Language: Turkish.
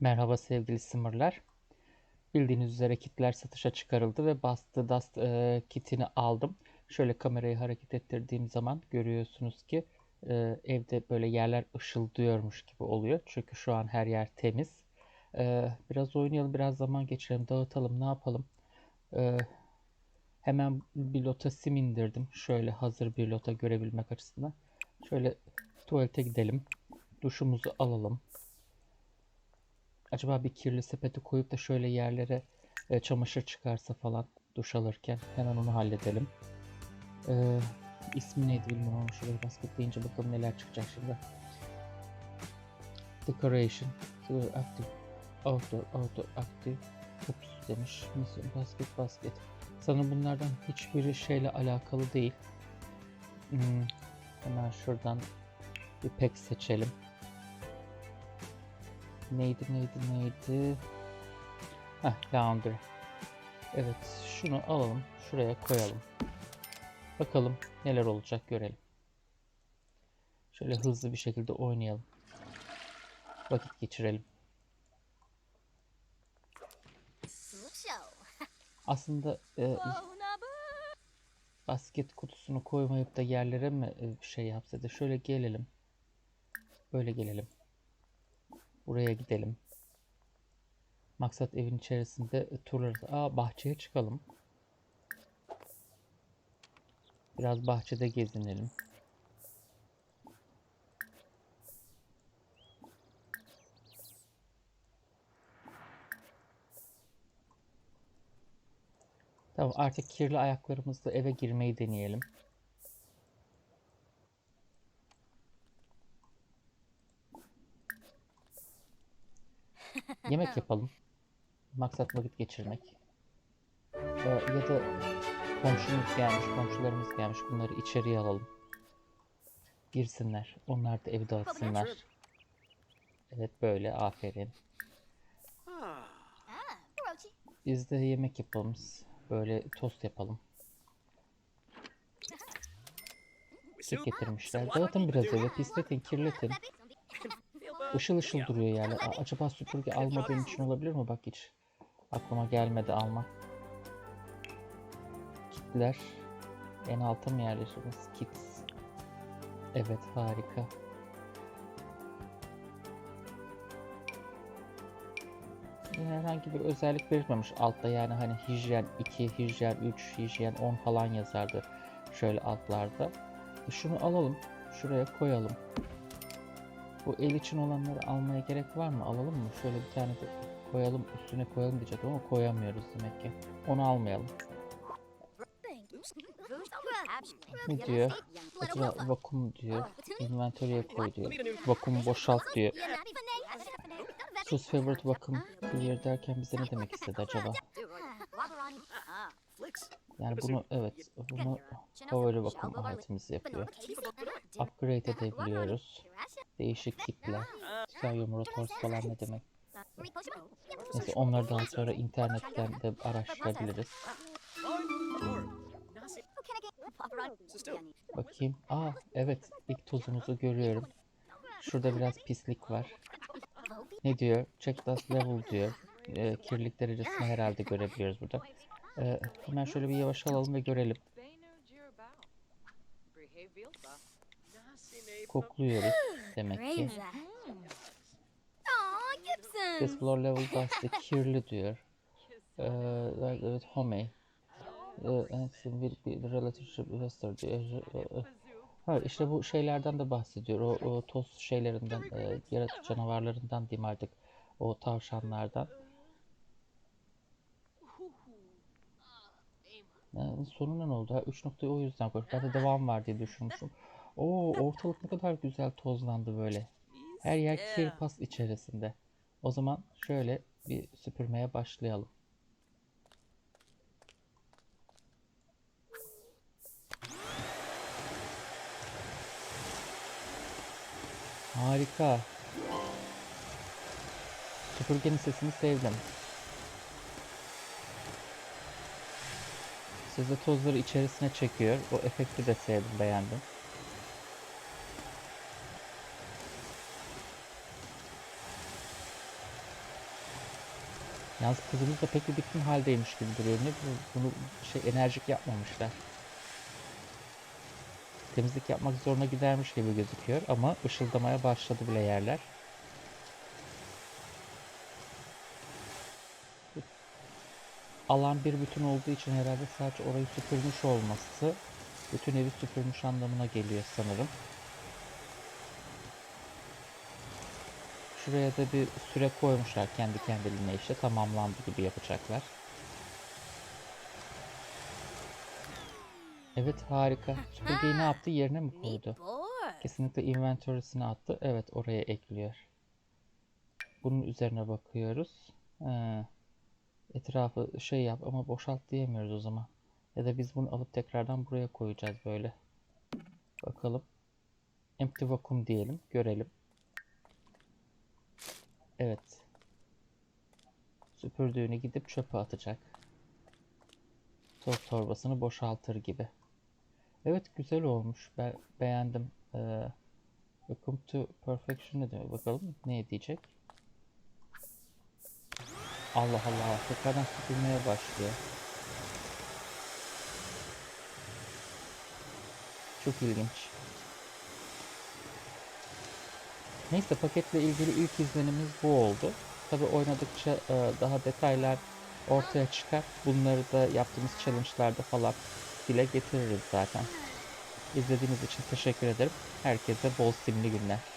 Merhaba sevgili simırlar. Bildiğiniz üzere kitler satışa çıkarıldı ve Bastı Dust e, kitini aldım. Şöyle kamerayı hareket ettirdiğim zaman görüyorsunuz ki e, evde böyle yerler ışıldıyormuş gibi oluyor. Çünkü şu an her yer temiz. E, biraz oynayalım, biraz zaman geçirelim, dağıtalım, ne yapalım? E, hemen bir lota sim indirdim. Şöyle hazır bir lota görebilmek açısından. Şöyle tuvalete gidelim. Duşumuzu alalım. Acaba bir kirli sepeti koyup da şöyle yerlere e, çamaşır çıkarsa falan duş alırken hemen onu halledelim. Ee, ismi neydi bilmiyorum şuraya basket deyince bakalım neler çıkacak şimdi. Decoration, Clear Active, Outdoor, Outdoor Active, Oops demiş. Mission, basket, basket. Sanırım bunlardan hiçbiri şeyle alakalı değil. Hmm, hemen şuradan bir pek seçelim. Neydi neydi neydi? Heh laundry. Evet şunu alalım şuraya koyalım. Bakalım neler olacak görelim. Şöyle hızlı bir şekilde oynayalım. Vakit geçirelim. Aslında e, basket kutusunu koymayıp da yerlere mi e, şey yapsa da şöyle gelelim. Böyle gelelim. Buraya gidelim. Maksat evin içerisinde turlarız. Aa bahçeye çıkalım. Biraz bahçede gezinelim. Tamam artık kirli ayaklarımızla eve girmeyi deneyelim. Yemek yapalım. Maksat vakit geçirmek. Ee, ya da komşumuz gelmiş, komşularımız gelmiş. Bunları içeriye alalım. Girsinler. Onlar da evi dağıtsınlar. Evet böyle. Aferin. Biz de yemek yapalım. Böyle tost yapalım. Süt getirmişler. Dağıtın biraz evi. Pisletin, kirletin. Işıl ışıl duruyor yani. A- acaba süpürge almadığım için olabilir mi? Bak hiç aklıma gelmedi almak. Kitler. En alta mı yerleşiriz? Kits. Evet harika. Yine herhangi bir özellik belirtmemiş altta yani hani hijyen 2, hijyen 3, hijyen 10 falan yazardı şöyle altlarda. Şunu alalım. Şuraya koyalım. Bu el için olanları almaya gerek var mı? Alalım mı? Şöyle bir tane de koyalım, üstüne koyalım diyecektim ama koyamıyoruz demek ki. Onu almayalım. Ne diyor? Acaba vakum diyor. Inventory'e koy diyor. Vakumu boşalt diyor. Sus favorite vakum clear derken bize ne demek istedi acaba? Yani bunu evet bunu favori vakum aletimiz yapıyor. Upgrade edebiliyoruz. Değişik tipler. Stereo rotors falan ne demek? Neyse onları daha sonra internetten de araştırabiliriz. Bakayım. Aa evet ilk tozumuzu görüyorum. Şurada biraz pislik var. Ne diyor? Check dust level diyor. Ee, kirlilik derecesini herhalde görebiliyoruz burada. Ee, hemen şöyle bir yavaş alalım ve görelim. Kokluyoruz demek ki. This floor level dust kirli diyor. Ee, evet homey. Ee, and will be relative investor diyor. Ee, Ha işte bu şeylerden de bahsediyor. O, o toz şeylerinden, e, yaratık canavarlarından diyeyim artık. O tavşanlardan. Yani sonuna ne oldu? Ha, 3 noktayı o yüzden koymuş. Ben de devam var diye düşünmüşüm. Oo ortalık ne kadar güzel tozlandı böyle. Her yer kir pas içerisinde. O zaman şöyle bir süpürmeye başlayalım. Harika. Süpürgenin sesini sevdim. Size tozları içerisine çekiyor. O efekti de sevdim, beğendim. Yalnız kızımız da pek bir bitkin haldeymiş gibi duruyor. Ne bu? Bunu şey enerjik yapmamışlar. Temizlik yapmak zoruna gidermiş gibi gözüküyor ama ışıldamaya başladı bile yerler. Alan bir bütün olduğu için herhalde sadece orayı süpürmüş olması bütün evi süpürmüş anlamına geliyor sanırım. Şuraya da bir süre koymuşlar kendi kendiliğine işte tamamlandı gibi yapacaklar. Evet harika. Süpürgeyi ne yaptı? Yerine mi koydu? Kesinlikle inventory'sine attı. Evet oraya ekliyor. Bunun üzerine bakıyoruz. He. Etrafı şey yap ama boşalt diyemiyoruz o zaman. Ya da biz bunu alıp tekrardan buraya koyacağız böyle. Bakalım. Empty vacuum diyelim. Görelim. Evet. Süpürdüğünü gidip çöpe atacak. Toz torbasını boşaltır gibi. Evet güzel olmuş. Ben beğendim. Ee, Welcome to Perfection ne demek bakalım ne diyecek. Allah Allah tekrardan süpürmeye başlıyor. Çok ilginç. Neyse paketle ilgili ilk izlenimimiz bu oldu. Tabi oynadıkça e, daha detaylar ortaya çıkar. Bunları da yaptığımız challenge'larda falan dile getiririz zaten. İzlediğiniz için teşekkür ederim. Herkese bol simli günler.